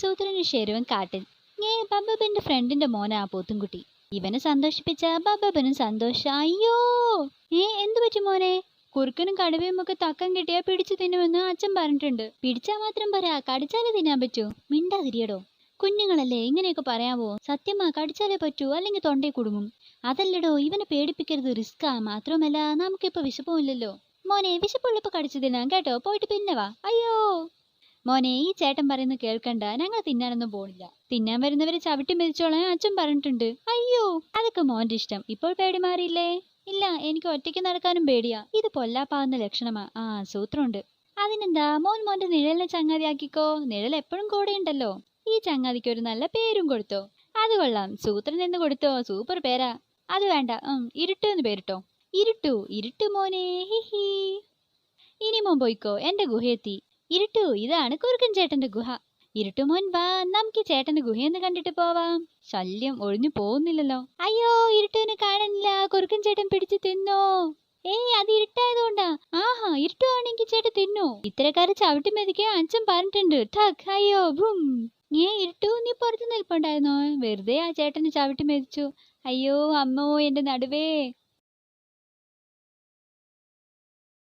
സൂത്രന് ശരുവൻ കാട്ടിൽ. ഏ ഫ്രണ്ടിന്റെ മോനാ ആ പോത്തുംകുട്ടി. ഇവനെ സന്തോഷിപ്പിച്ച ബബബനും സന്തോഷ. അയ്യോ! ഏ എന്തു പറ്റി മോനെ? കുറുക്കനും കടുവയും ഒക്കെ തക്കം കിട്ടിയാൽ പിടിച്ചു തിന്നുമെന്ന് അച്ഛൻ പറഞ്ഞിട്ടുണ്ട്. പിടിച്ചാൽ മാത്രം പോരാ കടിച്ചാലേ തിന്നാൻ പറ്റൂ. മിണ്ടാതിരിയടോ. കുഞ്ഞുങ്ങളല്ലേ ഇങ്ങനെയൊക്കെ പറയാമോ സത്യമാ കടിച്ചാലേ പറ്റൂ അല്ലെങ്കിൽ തൊണ്ടയിൽ കുടുങ്ങും. അതല്ലടോ ഇവനെ പേടിപ്പിക്കരുത്. റിസ്ക്കാ മാത്രമല്ല നമുക്കിപ്പോ വിശപ്പുമില്ലല്ലോ മോനെ വിശപ്പുള്ളപ്പോ കടിച്ചു തിന്നാം കേട്ടോ? പോയിട്ട് പിന്നെ വാ. അയ്യോ! മോനെ ഈ ചേട്ടൻ പറയുന്നത് കേൾക്കണ്ട. ഞങ്ങൾ തിന്നാനൊന്നും പോണില്ല. തിന്നാൻ വരുന്നവരെ ചവിട്ടി മെതിച്ചോളാൻ അച്ഛൻ പറഞ്ഞിട്ടുണ്ട്. അയ്യോ അതൊക്കെ മോന്റെ ഇഷ്ടം. ഇപ്പോൾ പേടി മാറിയില്ലേ? ഇല്ല എനിക്ക് ഒറ്റയ്ക്ക് നടക്കാനും പേടിയാ. ഇത് പൊല്ലാപ്പാവുന്ന ലക്ഷണമാ. ആ സൂത്രമുണ്ട്. അതിനെന്താ? മോൻ മോന്റെ നിഴലിനെ ചങ്ങാതിയാക്കിക്കോ? നിഴൽ എപ്പോഴും കൂടെയുണ്ടല്ലോ. ഈ ചങ്ങാതിക്ക് ഒരു നല്ല പേരും കൊടുത്തോ? അത് കൊള്ളാം. സൂത്രൻ എന്ന് കൊടുത്തോ? സൂപ്പർ പേരാ. അത് വേണ്ട. ഉം, ഇരുട്ടു എന്ന് പേരിട്ടോ. ഇരുട്ടു ഇരുട്ടു മോനെ. ഹിഹി ഇനി മോൻ പോയിക്കോ. എന്റെ ഗുഹയെത്തി. ഇരുട്ടു ഇതാണ് കുറുക്കൻ ചേട്ടന്റെ ഗുഹ. ഇരുട്ടു മോൻ വാ നമുക്ക് ചേട്ടന്റെ ഗുഹയെന്ന് കണ്ടിട്ട് പോവാം. ശല്യം ഒഴിഞ്ഞു പോകുന്നില്ലല്ലോ. അയ്യോ ഇരുട്ടുവിനെ കാണുന്നില്ല കുറുക്കൻ ചേട്ടൻ പിടിച്ചു തിന്നോ. ഏയ് അത് ഇരുട്ടായതുകൊണ്ടാ. ആഹാ ഇരുട്ടുവാണെങ്കിൽ ചേട്ടൻ തിന്നോ. ഇത്തരക്കാരെ ചവിട്ടി മെതിക്കാൻ അച്ഛൻ പറഞ്ഞിട്ടുണ്ട്. ഠക് അയ്യോ ഭും ഏ ഇരുട്ടു നീ പുറത്ത് നിൽപ്പുണ്ടായിരുന്നോ? വെറുതെ ആ ചേട്ടന് ചവിട്ടി മെതിച്ചു. അയ്യോ അമ്മോ എന്റെ നടുവേ.